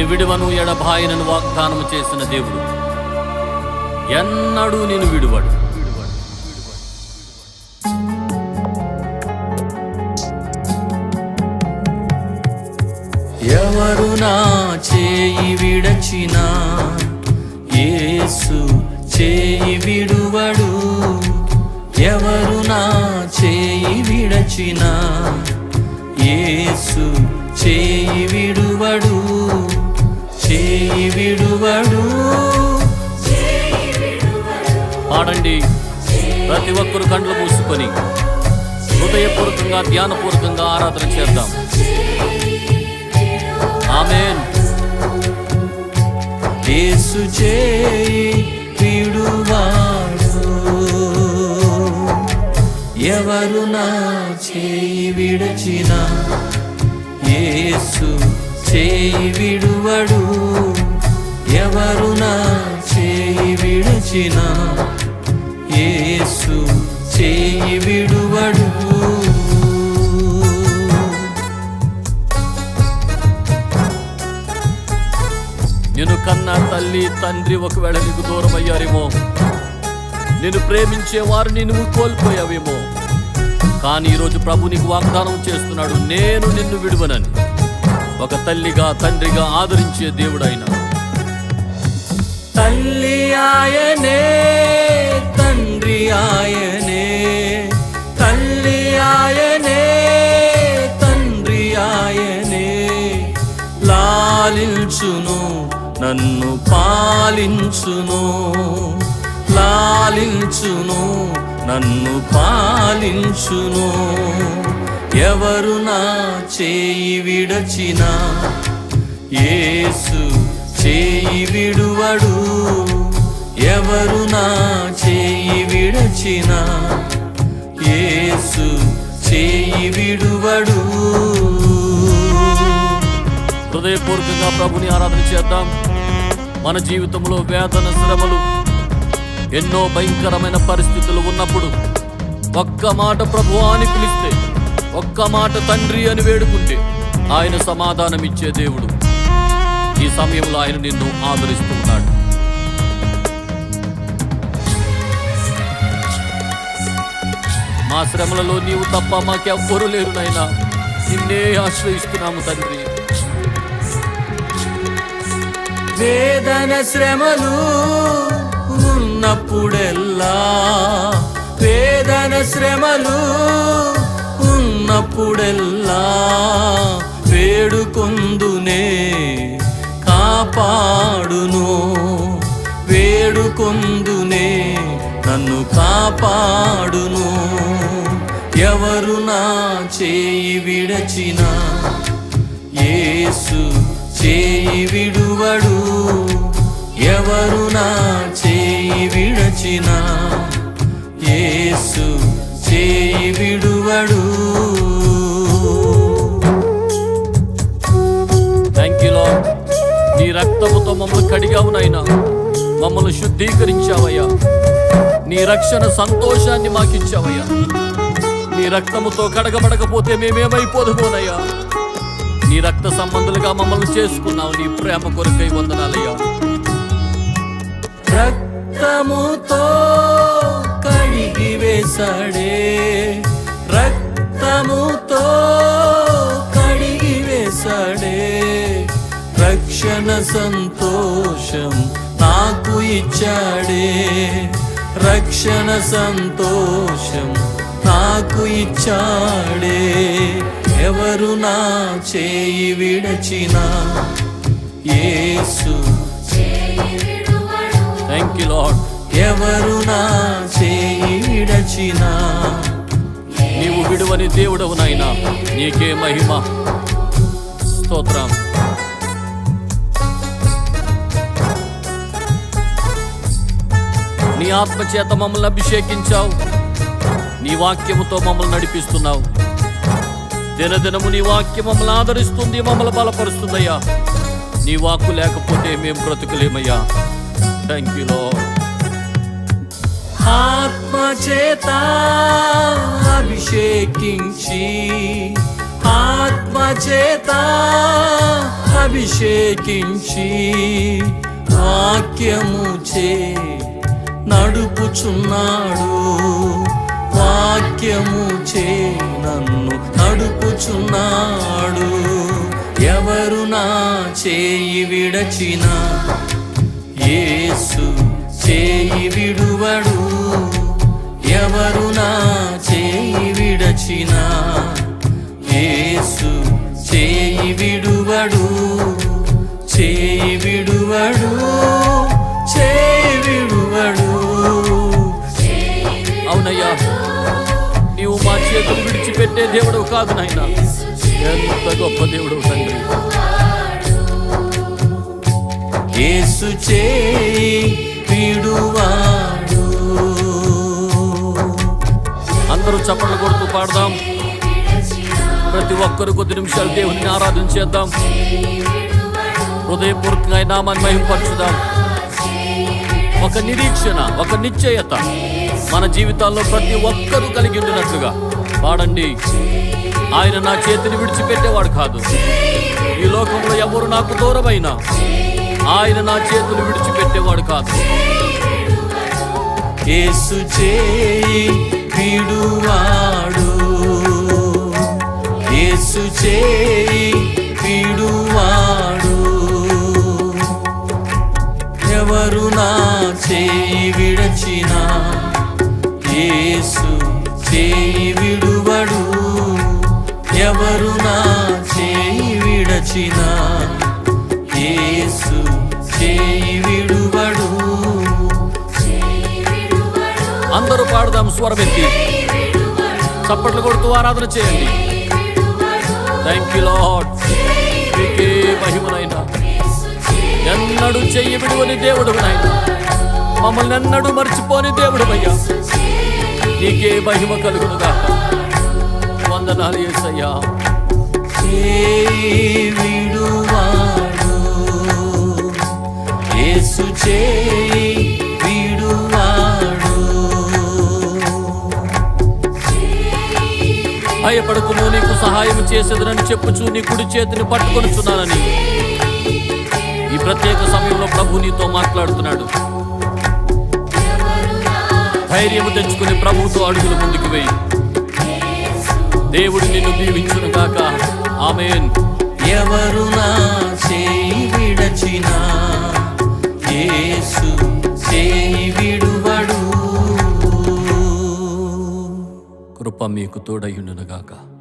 నేను విడువను ఎడబాయనను వాగ్దానం చేసిన దేవుడు. ఎన్నడూ నేను విడువడు. ఎవరు నా చేయి విడచినా యేసు చేయి విడువడు. ఎవరు నా చేయి విడచినా యేసు చేయి విడువడు. చేయి విడువడు. పాడండి. ప్రతి ఒక్కరు కండ్లు మూసుకొని హృదయపూర్వకంగా ధ్యానపూర్వకంగా ఆరాధన చేద్దాం. ఆమెన్. యేసు చేయి విడువాడు. ఎవరు నా చేయి విడచిన యేసు చేయి విడువడు. ఎవరు నా చేయి విడిచిన యేసు చేయి విడువడు. నేను కన్నా తల్లి తండ్రి ఒకవేళ నీకు దూరం అయ్యారేమో నేను ప్రేమించేవారు నువ్వు కోల్పోయావేమో. కానీ ఈరోజు ప్రభు నీకు వాగ్దానం చేస్తున్నాడు నేను నిన్ను విడువనని. ఒక తల్లిగా తండ్రిగా ఆదరించే దేవుడైన. తల్లి ఆయనే తండ్రి ఆయనే. తల్లి ఆయనే తండ్రి ఆయనే. లాలించును నన్ను పాలించును. లాలించును నన్ను పాలించును. ఎవరు నా చేయి విడచిన యేసు చేయి విడువడు. ఎవరు నా చేయి విడచిన యేసు చేయి విడువడు. హృదయపూర్వకంగా ప్రభుని ఆరాధన చేద్దాం. మన జీవితంలో వేదన శ్రమలు ఎన్నో భయంకరమైన పరిస్థితులు ఉన్నప్పుడు ఒక్క మాట ప్రభు అని పిలిస్తే ఒక్క మాట తండ్రి అని వేడుకుంటే ఆయన సమాధానం ఇచ్చే దేవుడు. ఈ సమయంలో ఆయన నిన్ను ఆదరిస్తున్నాడు. మా శ్రమలలో నీవు తప్ప మాకెవ్వరూ లేరు నాయనా. నిన్నే ఆశ్రయిస్తున్నాము తండ్రి. వేదన శ్రమలు ఉన్నప్పుడెల్లా వేదన శ్రమలు ఉన్నప్పుడెల్లా వేడుకొందునే కాపాడును. వేడుకొందునే నన్ను కాపాడును. ఎవరు నా చేయి విడచిన యేసు చేయి విడువడు. ఎవరు నా చేయి విడచిన యేసు చేయి విడువడు. రక్తముతో మమ్మల్ని కడిగావు నాయనా. మమ్మల్ని శుద్ధీకరించావయ్యా. నీ రక్షణ సంతోషాన్ని మాకిచ్చావయ్యా. నీ రక్తముతో కడగబడకపోతే మేమేమైపోదుమోనయ్యా. నీ రక్త సంబంధులుగా మమ్మల్ని చేసుకున్నావు నీ ప్రేమ కొరకై వందనాలయ్యా. రక్తముతో కడిగి వేశాడే. రక్తముతో రక్షణ సంతోషం నాకు ఇచ్చాడే. రక్షణ సంతోషం నాకు ఇచ్చాడే. ఎవరు నా చేయి విడచిన యేసు. థ్యాంక్ యూ లాడ్ ఎవరు నా చేయి విడచిన నీవు విడువని దేవుడవు నాయనా. నీకే మహిమ. స్తోత్రం. నీ ఆత్మ చేత మమ్మల్ని అభిషేకించావు. నీ వాక్యముతో మమ్మల్ని నడిపిస్తున్నావు. దినదినము నీ వాక్యం మమ్మల్ని ఆదరిస్తుంది మమ్మల్ని బలపరుస్తుందయ్యా. నీ వాక్కు లేకపోతే మేము బ్రతుకులేమయ్యా. థ్యాంక్ యూ లో ఆత్మ చేత అభిషేకించి ఆత్మ చేత అభిషేకించి వాక్యము చే నడుపుచున్నాడు. వాక్యము చే నన్ను నడుపుచున్నాడు. ఎవరు నా చేయి విడచిన యేసు చేయి విడువడు. ఎవరు నా చేయి విడచిన యేసు చేయి విడువడు. చేయి విడువడు. చేతులు విడిచిపెట్టే దేవుడు కాదు నాయన. ఎంత గొప్ప దేవుడు తండ్రి. యేసు చేయి విడువాడు. అందరూ చప్పట్లు కొడుతూ పాడదాం. ప్రతి ఒక్కరు కొద్ది నిమిషాలు దేవుని ఆరాధన చేద్దాం. హృదయపూర్వకంగా అయినా మనం మహింపరచుదాం. ఒక నిరీక్షణ ఒక నిశ్చయత మన జీవితాల్లో ప్రతి ఒక్కరూ కలిగి ఉండినట్లుగా. పాడండి ఆయన నా చేతిని విడిచిపెట్టేవాడు కాదు. ఈ లోకంలో ఎవరు నాకు దూరమైన ఆయన నా చేతులు విడిచిపెట్టేవాడు కాదు. యేసు చేయి పీడువాడు యేసు చేయి పీడువాడు ఎవరు నా చేయి విడచినా యేసు చేయి విడు ఎవరు నా చేయి విడచిన? యేసు చేయి విడువడు. అందరూ పాడదాం స్వరమెత్తి. చప్పట్లు కొడుతూ ఆరాధన చేయండి. థ్యాంక్ యూ లాడ్ మీకే మహిమనైనా. ఎన్నడూ చెయ్యి విడువని దేవుడు నాయన. మమ్మల్ని ఎన్నడూ మర్చిపోని దేవుడు అయ్యా. నీకే మహిమ కలుగునుగా వందనాలు ఏసయ్యా విడువాడు? యేసు చేయి విడువాడు. భయపడకుము నీకు సహాయం చేసేదనని చెప్పుచు నీ కుడి చేతిని పట్టుకొనుచున్నానని. ఈ ప్రత్యేక సమయంలో ప్రభు నీతో మాట్లాడుతున్నాడు. ధైర్యము తెచ్చుకుని ప్రభుతో అడుగులు ముందుకు వేయి. దేవుడు నిన్ను దీవించును గాక. ఆమెన్. ఎవరు నా చేయి విడచిన యేసు చేయి విడువడు. కృప మీకు తోడయుండును గాక.